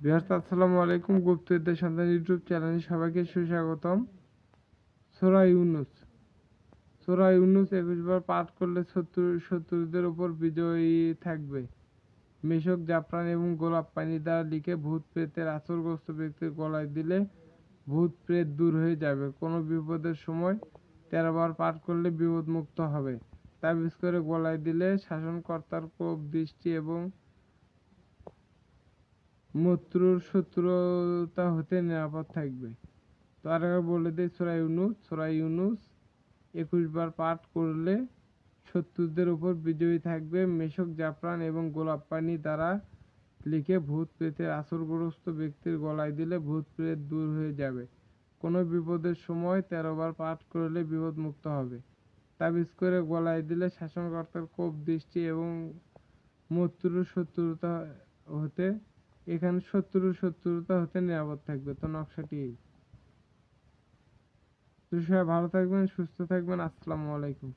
বিহার, আসসালামু আলাইকুম গুপ্তবিদ্যা সন্তান ইউটিউব চ্যানেলে সবাইকে সুস্বাগতম। সোরা ইউনুস। সোরা ইউনুস একুশ বার পাঠ করলে শত্রু, শত্রুদের উপর বিজয়ী থাকবে। মেশক, জাফরান এবং গোলাপ পানি দ্বারা লিখে ভূত প্রেতের আসরগ্রস্ত ব্যক্তির গলায় দিলে ভূত প্রেত দূর হয়ে যাবে। কোনো বিপদের সময় তেরো বার পাঠ করলে বিপদ মুক্ত হবে। তাবিজ করে গলায় দিলে শাসনকর্তার কোপ দৃষ্টি এবং মত্রুর শত্রুতা হতে নিরাপদ থাকবে। তো আর একবার বলে দিই সোরা ইউনুস সোরা ইউনুস একুশ বার পাঠ করলে শত্রুদের উপর বিজয়ী থাকবে মেশক, জাফরান এবং গোলাপ পানি দ্বারা লিখে ভূত প্রেতের আসরগ্রস্ত ব্যক্তির গলায় দিলে ভূত প্রেত দূর হয়ে যাবে। কোনো বিপদের সময় তেরো বার পাঠ করলে বিপদ মুক্ত হবে। তাবিজ করে গলায় দিলে শাসনকর্তার কোপ, দৃষ্টি এবং মৃত্যুর শত্রুতা হতে এখানে শত্রু শত্রুতা হতে নিরাপদ থাকবে, তো নকশাটি এই তো সবাই ভালো থাকবেন, সুস্থ থাকবেন, আসসালামু আলাইকুম।